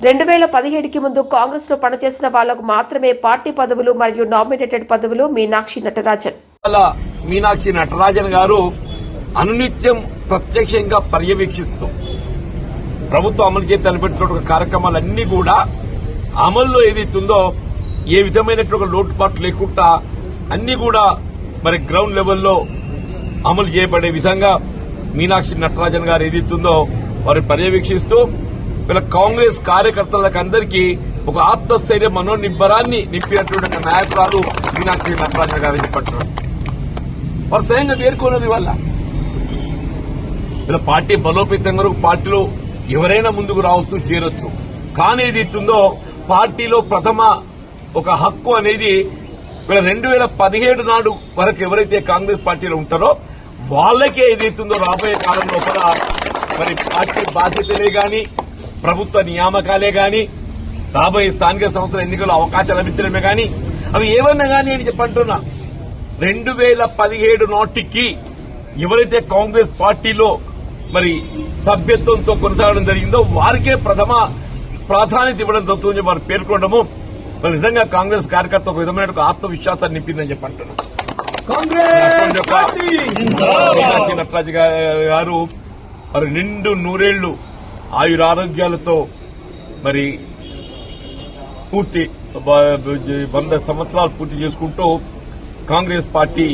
రెండు వేల పదిహేడుకి ముందు కాంగ్రెస్లో పనిచేసిన వాళ్ళకు మాత్రమే పార్టీ పదవులు మరియు నామినేటెడ్ పదవులు మీనాక్షి నటరాజన్. మీనాక్షి నటరాజన్ గారు అనునిత్యం ప్రత్యక్షంగా పర్యవేక్షిస్తూ ప్రభుత్వం అమలు చేసి తలపెట్టినటువంటి కార్యక్రమాలన్నీ కూడా అమల్లో ఏదైతుందో ఏ విధమైనటువంటి లోటుపాట్లు లేకుండా అన్ని కూడా మరి గ్రౌండ్ లెవెల్లో అమలు చేయబడే విధంగా మీనాక్షి నటరాజన్ గారు ఏదైతుందో వారు పర్యవేక్షిస్తూ వీళ్ళ కాంగ్రెస్ కార్యకర్తలకు అందరికీ ఒక ఆత్మస్థైర్య మనోనిబ్బరాన్ని నింపినటువంటి నాయకురాలు మీనాక్షి నటరాజ గారు చెప్పట్టు వారు స్వయంగా పేర్కొన్నారు వల్ల. వీళ్ళ పార్టీ బలోపేతం వరకు పార్టీలో ఎవరైనా ముందుకు రావచ్చు చేరొచ్చు. కానీ ఏది ఇస్తుందో పార్టీలో ప్రథమ ఒక హక్కు అనేది వీళ్ళ రెండు వేల పదిహేడు నాడు వరకు ఎవరైతే కాంగ్రెస్ పార్టీలో ఉంటారో వాళ్ళకే ఏదైతుందో రాబోయే కాలంలో కూడా మరి పార్టీ బాధ్యతలే గాని ప్రభుత్వ నియామకాలే గాని రాబోయే స్థానిక సంస్థల ఎన్నికల్లో అవకాశాలు లభించడమే గాని అవి ఏమన్నా గానీ నేను చెప్పంటున్నా రెండు వేల పదిహేడు నాటికి ఎవరైతే కాంగ్రెస్ పార్టీలో మరి సభ్యత్వంతో కొనసాగడం జరిగిందో వారికే ప్రథమ ప్రాధాన్యత ఇవ్వడం జరుగుతుందని వారు పేర్కొనడము మరి నిజంగా కాంగ్రెస్ కార్యకర్త ఒక విధమైన ఆత్మవిశ్వాసాన్ని నింపిందని చెప్పి అంటున్నారు నటరాజు గారు మరి నిండు నూరేళ్ళు ఆయురారోగ్యాలతో మరి పూర్తి వంద సంవత్సరాలు పూర్తి చేసుకుంటూ కాంగ్రెస్ పార్టీ